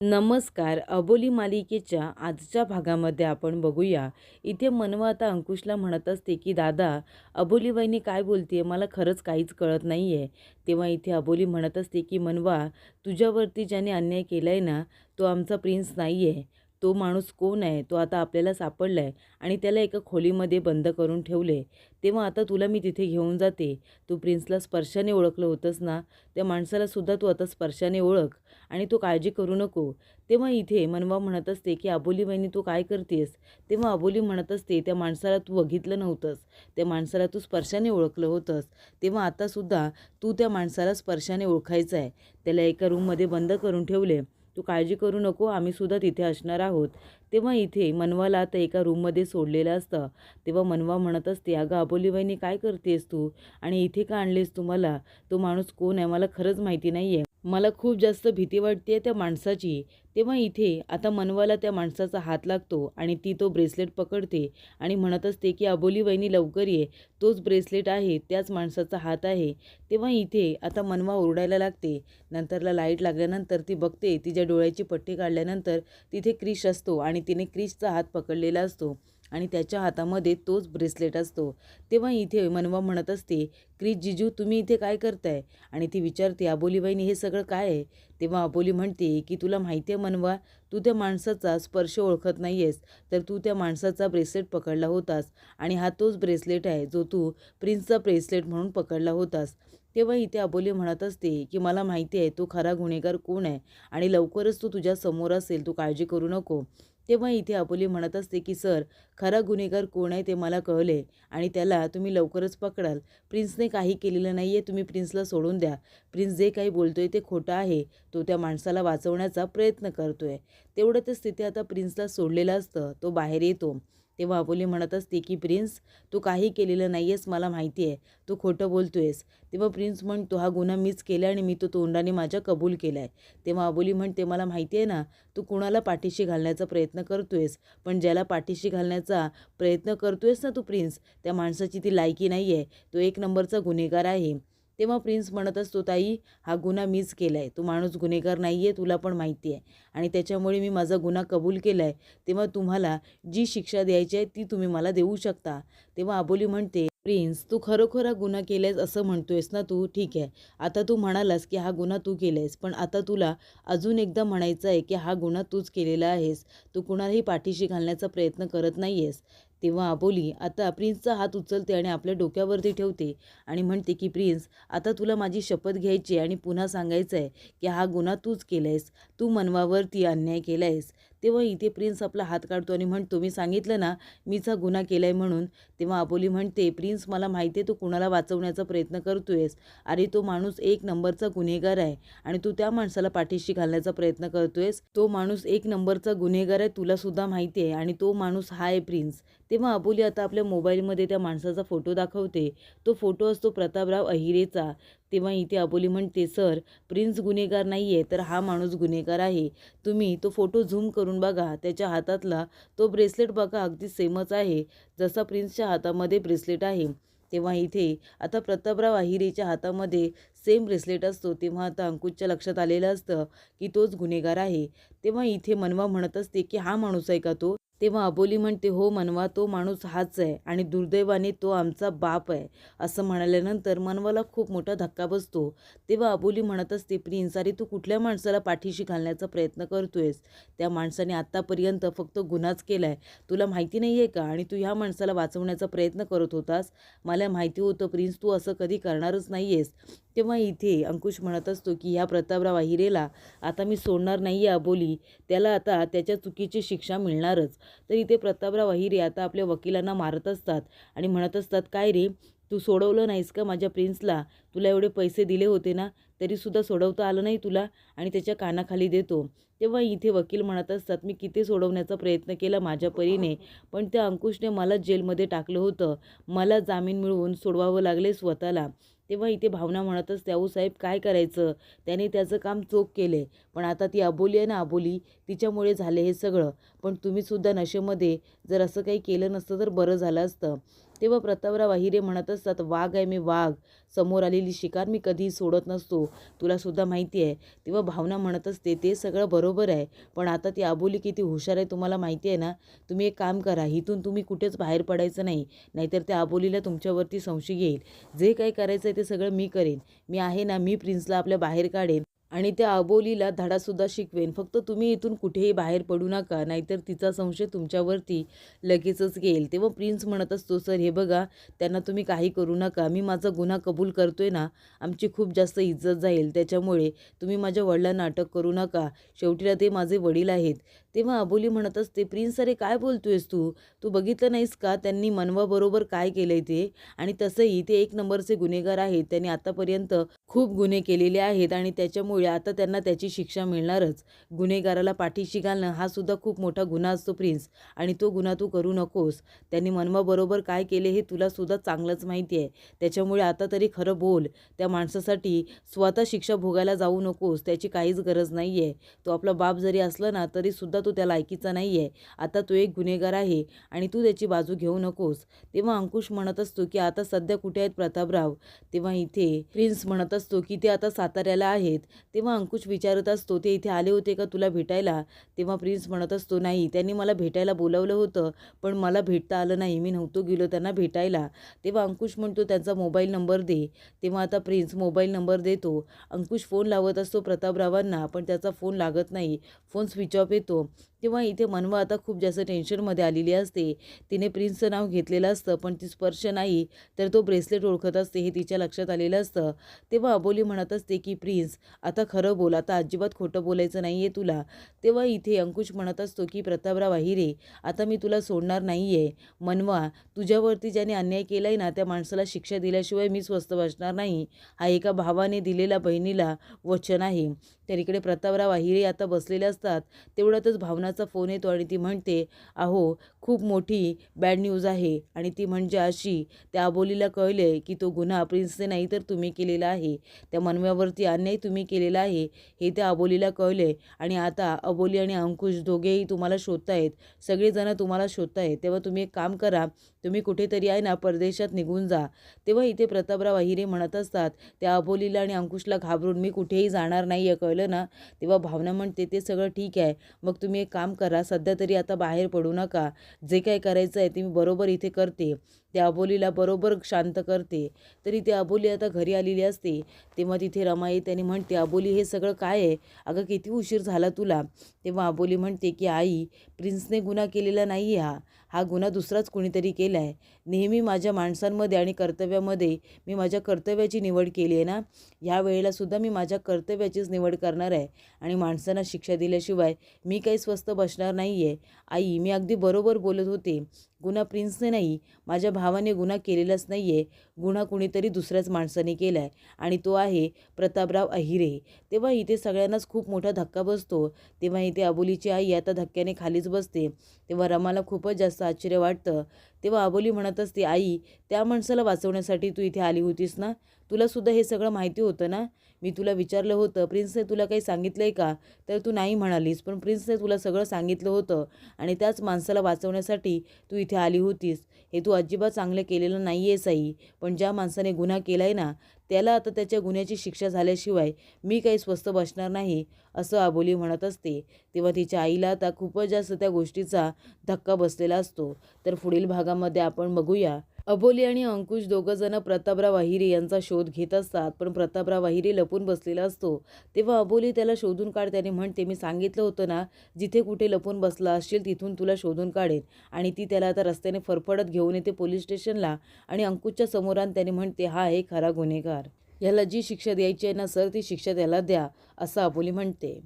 नमस्कार अबोली मालिकेच्या आजच्या भागामध्ये आपण बघूया. इथे मनवा आता अंकुशला म्हणत असते की दादा अबोली वहिनी काय बोलते मला खरंच काहीच कळत नाही आहे तेव्हा इथे अबोली म्हणत असते की मनवा तुझ्यावरती ज्याने अन्याय केला आहे ना तो आमचा प्रिन्स नाही आहे तो माणूस कोण आहे? तो आता आपल्याला सापडला आहे आणि त्याला एका खोलीमध्ये बंद करून ठेवले. तेव्हा आता तुला मी तिथे घेऊन जाते. तू प्रिन्सला स्पर्शाने ओळखलं होतंस ना? त्या माणसालासुद्धा तू आता स्पर्शाने ओळख आणि तू काळजी करू नको. तेव्हा इथे मनवा म्हणत असते की अबोली बहिणी तू काय करतेस? तेव्हा अबोली म्हणत असते त्या माणसाला तू बघितलं नव्हतंस. त्या माणसाला तू स्पर्शाने ओळखलं होतंस. तेव्हा आतासुद्धा तू त्या माणसाला स्पर्शाने ओळखायचं आहे त्याला एका रूममध्ये बंद करून ठेवले. तू काळजी करू नको आम्हीसुद्धा तिथे असणार आहोत. तेव्हा इथे मनवाला आता एका रूममध्ये सोडलेलं असतं. तेव्हा मनवा म्हणत असते अगं अबोलीबाईंनी काय करतेस तू? आणि इथे का आणलेस तू मला तो माणूस कोण आहे? मला खरंच माहिती नाही आहे मला खूप जास्त भीती वाटते त्या माणसाची. तेव्हा इथे आता मनवाला त्या माणसाचा हात लागतो आणि ती तो ब्रेसलेट पकडते आणि म्हणत असते की अबोली वहिनी लवकर ये. तोच ब्रेसलेट आहे त्याच माणसाचा हात आहे. तेव्हा इथे आता मनवा ओरडायला लागते. नंतरला लाइट लागल्यानंतर ती बघते तिच्या डोळ्याची पट्टी काढल्यानंतर तिथे क्रिश असतो आणि तिने क्रिशचा हात पकडलेला असतो. आणि त्याच्या हातामध्ये तोच ब्रेसलेट असतो. तेव्हा इथे मनवा म्हणत असते क्रिश जिजू तुम्ही इथे काय करताय? आणि ती विचारते अबोली बहिणी हे सगळं काय आहे? तेव्हा अबोली म्हणते की तुला माहिती आहे मनवा तू त्या माणसाचा स्पर्श ओळखत नाही आहेस तर तू त्या माणसाचा ब्रेसलेट पकडला होतास आणि हा तोच ब्रेसलेट आहे जो तू प्रिन्सचा ब्रेसलेट म्हणून पकडला होतास. तेव्हा इथे अबोली म्हणत असते की मला माहिती आहे तो खरा गुन्हेगार कोण आहे आणि लवकरच तो तुझ्या समोर असेल तू काळजी करू नको. तेव्हा इथे अबोली म्हणत असते की सर खरा गुन्हेगार कोण आहे ते मला कळले आणि त्याला तुम्ही लवकरच पकडाल. प्रिन्सने काही केलेलं नाही आहे तुम्ही प्रिन्सला सोडून द्या. प्रिन्स जे काही बोलतोय ते खोटं आहे. तो त्या माणसाला वाचवण्याचा प्रयत्न करतोय. तेवढंच तिथे आता प्रिन्सला सोडलेलं असतं. तो बाहेर येतो. तेव्हा अबोली म्हणत असते की प्रिन्स तू काही केलेलं नाही आहेस मला माहिती आहे. तू खोटं बोलतो आहेस तेव्हा प्रिन्स म्हणतो हा गुन्हा मीच केला आणि मी तो तोंडाने माझ्या कबूल केला आहे. तेव्हा अबोली म्हणते मला माहिती आहे ना तू कुणाला पाठीशी घालण्याचा प्रयत्न करतो आहेस पण ज्याला पाठीशी घालण्याचा प्रयत्न करतो आहेस ना तू प्रिन्स त्या माणसाची ती लायकी नाही आहे तो एक नंबरचा गुन्हेगार आहे. तेव्हा प्रिन्स म्हणत असतो ताई हा गुन्हा मीच केला आहे तो माणूस गुन्हेगार नाही आहे तुला पण माहिती आहे. आणि त्याच्यामुळे मी माझा गुन्हा कबूल केला आहे तेव्हा तुम्हाला जी शिक्षा द्यायची आहे ती तुम्ही मला देऊ शकता. तेव्हा अबोली म्हणते प्रिन्स तू खरोखर हा गुन्हा केलायस असं म्हणतोयस ना तू? ठीक आहे. आता तू म्हणालास की हा गुन्हा तू केलायस पण आता तुला अजून एकदा म्हणायचं आहे की हा गुन्हा तूच केलेला आहेस. तू कुणालाही पाठीशी घालण्याचा प्रयत्न करत नाही आहेस तेव्हा अबोली आता प्रिन्सचा हात उचलते आणि आपल्या डोक्यावरती ठेवते. आणि म्हणते की प्रिन्स आता तुला माझी शपथ घ्यायची आणि पुन्हा सांगायचं आहे की हा गुन्हा तूच केला आहेस तू मनवावरती अन्याय केला आहेस तेव्हा इथे प्रिन्स आपला हात काढतो आणि म्हणतो मी सांगितलं ना मीचा गुन्हा केला आहे म्हणून. तेव्हा अबोली म्हणते प्रिन्स मला माहिती आहे तू कुणाला वाचवण्याचा प्रयत्न करतोयस. अरे तो माणूस एक नंबरचा गुन्हेगार आहे आणि तू त्या माणसाला पाठीशी घालण्याचा प्रयत्न करतोयस. तो माणूस एक नंबरचा गुन्हेगार आहे तुला सुद्धा माहिती आहे आणि तो माणूस हा आहे प्रिन्स. तेव्हा अबोली आता आपल्या मोबाईलमध्ये त्या माणसाचा फोटो दाखवते. तो फोटो असतो प्रतापराव अहिरेचा. तेव्हा इथे अबोली म्हणते सर प्रिन्स गुन्हेगार नाही आहे तर हा माणूस गुन्हेगार आहे. तुम्ही तो फोटो झूम करून बघा त्याच्या हातातला तो ब्रेसलेट बघा अगदी सेमच आहे जसा प्रिन्सच्या हातामध्ये ब्रेसलेट आहे. तेव्हा इथे आता प्रतापराव अहिरेच्या हातामध्ये सेम ब्रेसलेट असतो तेव्हा आता अंकुशच्या लक्षात आलेलं असतं की तोच गुन्हेगार आहे. तेव्हा इथे मनवा म्हणत असते की हा माणूस आहे का तो? तेव्हा अबोली म्हणते हो मनवा तो माणूस हाच आहे आणि दुर्दैवाने तो आमचा बाप आहे. असं म्हणाल्यानंतर मनवाला खूप मोठा धक्का बसतो. तेव्हा अबोली म्हणत असते प्रिन्स अरे तू कुठल्या माणसाला पाठीशी घालण्याचा प्रयत्न करतोयस? त्या माणसाने आत्तापर्यंत फक्त गुन्हाच केला आहे तुला माहिती नाही आहे का? आणि तू ह्या माणसाला वाचवण्याचा प्रयत्न करत होतास? मला माहिती होतं प्रिन्स तू असं कधी करणारच नाही आहेस तेव्हा इथे अंकुश म्हणत असतो की ह्या प्रतापराव अहिरेला आता मी सोडणार नाही आहे अबोली त्याला आता त्याच्या चुकीची शिक्षा मिळणारच. तर इथे प्रतापराव अहिरे आता आपल्या वकिलांना मारत असतात आणि म्हणत असतात काय रे? तू सोडवलं नाहीस का माझ्या प्रिन्सला तुला एवढे पैसे दिले होते ना तरीसुद्धा सोडवता आलं नाही तुला आणि त्याच्या कानाखाली देतो. तेव्हा इथे वकील म्हणत असतात मी किती सोडवण्याचा प्रयत्न केला माझ्या परीने पण त्या अंकुशने मला जेलमध्ये टाकलं होतं. मला जामीन मिळवून सोडवावं लागले स्वतःला. तेव्हा इथे भावना म्हणत असते साहेब काय करायचं? त्याने त्याचं काम चोख केले. पण आता ती अबोली आहे ना अबोली तिच्यामुळे झाले हे सगळं. पण तुम्हीसुद्धा नशेमध्ये जर असं काही केलं नसतं तर बरं झालं असतं. तेव्हा प्रतापराव अहिरे म्हणत असतात वाघ आहे मी वाघ. समोर आलेली शिकार मी कधीही सोडत नसतो. तुलासुद्धा माहिती आहे. तेव्हा भावना म्हणत असते ते सगळं बरोबर आहे पण आता ती आबोली किती हुशार आहे तुम्हाला माहिती आहे ना? तुम्ही एक काम करा इथून तुम्ही कुठेच बाहेर पडायचं नाही नाहीतर त्या आबोलीला तुमच्यावरती संशय घेईल जे काही करायचं आहे ते सगळं मी करेन. मी आहे ना मी प्रिन्सला आपल्या बाहेर काढेन. आणि त्या अबोलीला धडासुद्धा शिकवेन. फक्त तुम्ही इथून कुठेही बाहेर पडू नका नाहीतर तिचा संशय तुमच्यावरती लगेचच घेईल तेव्हा प्रिन्स म्हणत असतो सर हे बघा त्यांना तुम्ही काही करू नका. मी माझा गुन्हा कबूल करतोय ना आमची खूप जास्त इज्जत जाईल. त्याच्यामुळे तुम्ही माझ्या वडिलांना अटक करू नका. शेवटीला ते माझे वडील आहेत. तेव्हा अबोली म्हणत असते प्रिन्स अरे काय बोलतोयस तू? तू बघितलं नाहीस का? त्यांनी मनवाबरोबर काय केलं आहे ते? आणि तसंही ते एक नंबरचे गुन्हेगार आहेत. त्यांनी आतापर्यंत खूप गुन्हे केलेले आहेत आणि त्याच्यामुळे आता त्यांना त्याची शिक्षा मिळणारच. गुन्हेगाराला पाठीशी घालणं हा सुद्धा खूप मोठा गुन्हा असतो प्रिन्स. आणि तो गुन्हा तू करू नकोस. त्यांनी मनवाबरोबर काय केले हे तुला सुद्धा चांगलंच माहिती आहे त्याच्यामुळे आता तरी खरं बोल. त्या माणसासाठी स्वतः शिक्षा भोगायला जाऊ नकोस. त्याची काहीच गरज नाही आहे तो आपला बाप जरी असला ना तरीसुद्धा तो त्या लायकीचा नाही आहे आता तो एक गुन्हेगार आहे आणि तू त्याची बाजू घेऊ नकोस. तेव्हा अंकुश म्हणत असतो की आता सध्या कुठे आहेत प्रतापराव? तेव्हा इथे प्रिन्स म्हणत असतो की ते आता साताऱ्याला आहेत. तेव्हा अंकुश विचारत असतो ते इथे आले होते का तुला भेटायला? तेव्हा प्रिन्स म्हणत असतो नाही त्यांनी मला भेटायला बोलावलं होतं पण मला भेटता आलं नाही मी नव्हतो गेलो त्यांना भेटायला. तेव्हा अंकुश म्हणतो त्यांचा मोबाईल नंबर दे. तेव्हा आता प्रिन्स मोबाईल नंबर देतो. अंकुश फोन लावत असतो प्रतापरावांना पण त्याचा फोन लागत नाही. फोन स्विच ऑफ येतो. तेव्हा इथे मनवा आता खूप जास्त टेन्शनमध्ये आलेली असते. तिने प्रिन्सचं नाव घेतलेलं असतं पण ती स्पर्श नाही तर तो ब्रेसलेट ओळखत असते हे तिच्या लक्षात आलेलं असतं. तेव्हा अबोली म्हणत असते की प्रिन्स आता खरं बोल आता अजिबात खोटं बोलायचं नाही आहे तुला. तेव्हा इथे अंकुश म्हणत असतो की प्रतापराव अहिरे आता मी तुला सोडणार नाही आहे मनवा तुझ्यावरती ज्याने अन्याय केला आहे ना त्या माणसाला शिक्षा दिल्याशिवाय मी स्वस्थ बसणार नाही. हा एका भावाने दिलेला बहिणीला वचन आहे. तर इकडे प्रतापराव अहिरे आता बसलेले असतात. तेवढ्यातच भावना कोणाचा फोन येतो आणि ती म्हणते अहो खूप मोठी बॅड न्यूज आहे. आणि ती म्हणजे अशी त्या आबोलीला कळले की तो गुन्हा प्रिन्सने नाही तर तुम्ही केलेला आहे. त्या मनव्यावरती अन्याय तुम्ही केलेला आहे हे त्या अबोलीला कळले. आणि आता अबोली आणि अंकुश दोघेही तुम्हाला शोधतायत. सगळेजणं तुम्हाला शोधतायत. तेव्हा तुम्ही एक काम करा तुम्ही कुठेतरी आहे ना परदेशात निघून जा. तेव्हा इथे प्रतापराव अहिरे म्हणत असतात त्या अबोलीला आणि अंकुशला घाबरून मी कुठेही जाणार नाही आहे कळलं ना? तेव्हा भावना म्हणते ते सगळं ठीक आहे. मग तुम्ही एक काम करा सध्या तरी आता बाहेर पडू नका. जे काय करायचं आहे ते मी बरोबर इथे करते. त्या अबोलीला बरोबर शांत करते. तरी ते अबोली आता घरी आलेली असते. तेव्हा तिथे रमाई त्याने म्हणते अबोली हे सगळं काय आहे? अगं किती उशीर झाला तुला. तेव्हा अबोली म्हणते की आई प्रिन्सने गुन्हा केलेला नाही हा. हा गुन्हा दुसराच कुणीतरी केला आहे. नेहमी माझ्या माणसांमध्ये आणि कर्तव्यामध्ये मी माझ्या कर्तव्याची निवड केली आहे ना? ह्या वेळेलासुद्धा मी माझ्या कर्तव्याचीच निवड करणार आहे. आणि माणसांना शिक्षा दिल्याशिवाय मी काही स्वस्त बसणार नाही आहे आई मी अगदी बरोबर बोलत होते. गुन्हा प्रिन्सने नाही माझ्या भावाने गुन्हा केलेलाच नाही आहे गुन्हा कुणीतरी दुसऱ्याच माणसाने केला आहे आणि तो आहे प्रतापराव अहिरे. तेव्हा इथे सगळ्यांनाच खूप मोठा धक्का बसतो. तेव्हा इथे अबोलीची आई आता धक्क्याने खालीच बसते. तेव्हा रमाला खूपच जास्त आश्चर्य वाटतं. तेव्हा अबोली म्हणत असते आई त्या माणसाला वाचवण्यासाठी तू इथे आली होतीस ना? तुलासुद्धा हे सगळं माहिती होतं ना? मी तुला विचारलं होतं प्रिन्सने तुला काही सांगितलं आहे का? तर तू नाही म्हणालीस पण प्रिन्सने तुला सगळं सांगितलं होतं आणि त्याच माणसाला वाचवण्यासाठी तू इथे आली होतीस. हे तू अजिबात चांगलं केलेलं नाही आहे साई. पण ज्या माणसाने गुन्हा केला आहे ना त्याला आता त्याच्या गुन्ह्याची शिक्षा झाल्याशिवाय मी काही स्वस्त बसणार नाही असं आबोली म्हणत असते. तेव्हा तिच्या आईला आता खूपच जास्त त्या गोष्टीचा धक्का बसलेला असतो. तर पुढील भागामध्ये आपण बघूया. अबोली आणि अंकुश दोघंजणं प्रतापराव अहिरे यांचा शोध घेत असतात पण प्रतापराव अहिरे लपून बसलेला असतो. तेव्हा अबोली त्याला शोधून काढ त्याने म्हणते मी सांगितलं होतं ना जिथे कुठे लपून बसला असशील तिथून तुला शोधून काढेन. आणि ती त्याला आता रस्त्याने फरफडत घेऊन येते पोलीस स्टेशनला आणि अंकुशच्या समोरान त्याने म्हणते हा आहे खरा गुन्हेगार. याला जी शिक्षा द्यायची आहे ना सर ती शिक्षा त्याला द्या असं अबोली म्हणते.